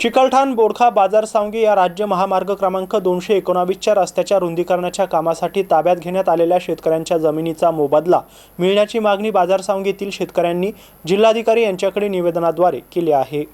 चिकलठाण बोडखा बाजार सांगे या राज्य महामार्ग क्रमांक दोनशे एकोणावीसच्या रस्त्याच्या रुंदीकरणाच्या कामासाठी ताब्यात घेण्यात आलेल्या शेतकऱ्यांच्या जमिनीचा मोबदला मिळण्याची मागणी बाजार सांगेतील शेतकऱ्यांनी जिल्हाधिकारी यांच्याकडे निवेदनाद्वारे केली आहे.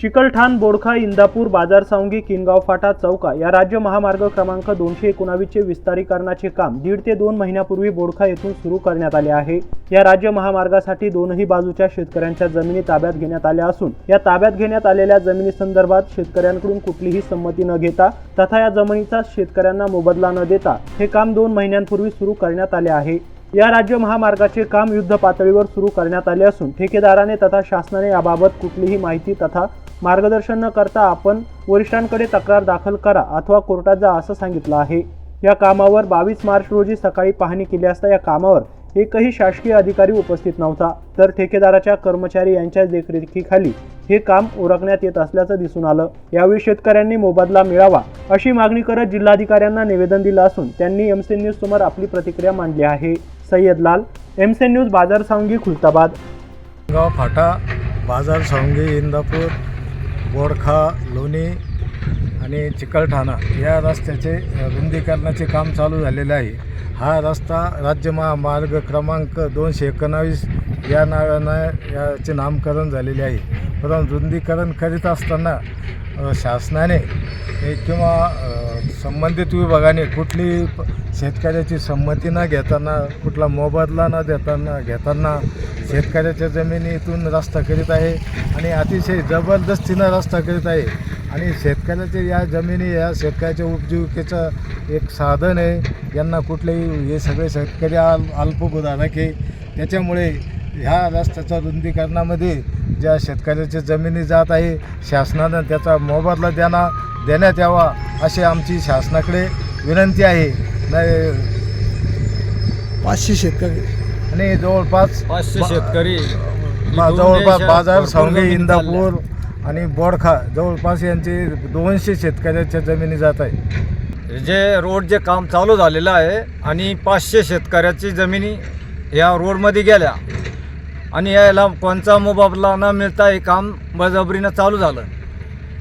चिकलठाण बोडखा इंदापूर बाजार सावंगी किनगाव फाटा चौका या राज्य महामार्ग क्रमांक दोनशे एकोणावीसचे विस्तारीकरणाचे काम दीड ते दोन महिन्यापूर्वी बोडखा येथून सुरू करण्यात आले आहे. या राज्य महामार्गासाठी दोनही बाजूच्या शेतकऱ्यांच्या जमिनी ताब्यात घेण्यात आल्या असून या ताब्यात घेण्यात आलेल्या जमिनी संदर्भात शेतकऱ्यांकडून कुठलीही संमती न घेता तथा या जमिनीचा शेतकऱ्यांना मोबदला न देता हे काम दोन महिन्यांपूर्वी सुरू करण्यात आले आहे. या राज्य महामार्गाचे काम युद्ध पातळीवर सुरू करण्यात आले असून ठेकेदाराने तथा शासनाने याबाबत कुठलीही माहिती तथा मार्गदर्शन न करता आपण वरिष्ठांकडे तक्रार दाखल करा अथवा कोर्टात जा असं सांगितलं आहे. या कामावर बावीस मार्च रोजी सकाळी पाहणी केली असता या कामावर एकही शासकीय अधिकारी उपस्थित नव्हता. तर ठेकेदाराच्या कर्मचारी यांच्या देखरेखीखाली हे काम उरकण्यात येत असल्याचं दिसून आलं. यावेळी शेतकऱ्यांनी मोबदला मिळावा अशी मागणी करत जिल्हाधिकाऱ्यांना निवेदन दिलं असून त्यांनी एमसी न्यूज समोर आपली प्रतिक्रिया मांडली आहे. सय्यद लाल एमसी न्यूज बाजार सावंगी खुलताबाद. गाव फाटा बाजार सावंगी इंदापूर बोडखा लोणी आणि चिकलठाणा या रस्त्याचे रुंदीकरणाचे काम चालू झालेले आहे. हा रस्ता राज्य महामार्ग क्रमांक दोनशे एकोणावीस या नावानं याचे नामकरण झालेले आहे. परंतु रुंदीकरण करीत असताना शासनाने किंवा संबंधित विभागाने कुठली प- शेतकऱ्याची संमती न घेताना कुठला मोबदला न देताना घेताना शेतकऱ्याच्या जमिनीतून रस्ता करीत आहे आणि अतिशय जबरदस्तीनं रस्ता करीत आहे. आणि शेतकऱ्याचे या जमिनी या शेतकऱ्याच्या उपजीविकेचं एक साधन आहे. यांना कुठलेही हे सगळे शेतकरी अल अल्पभूधारक आहे. त्याच्यामुळे ह्या रस्त्याच्या रुंदीकरणामध्ये ज्या शेतकऱ्याच्या जमिनी जात आहे शासनानं त्याचा मोबदला देणा देण्यात यावा अशी आमची शासनाकडे विनंती आहे. नाही पाचशे शेतकरी. आणि जवळपास पाचशे शेतकरी. बा- जवळपास बाजार जमीन इंदापूर आणि बोडखा जवळपास यांचे दोनशे शेतकऱ्याच्या जमिनी जात आहे. जे रोडचे काम चालू झालेलं आहे आणि पाचशे शेतकऱ्याची जमिनी या रोडमध्ये गेल्या आणि याला कोणचा मोबाबला न मिळता हे काम बळजबरीनं चालू झालं.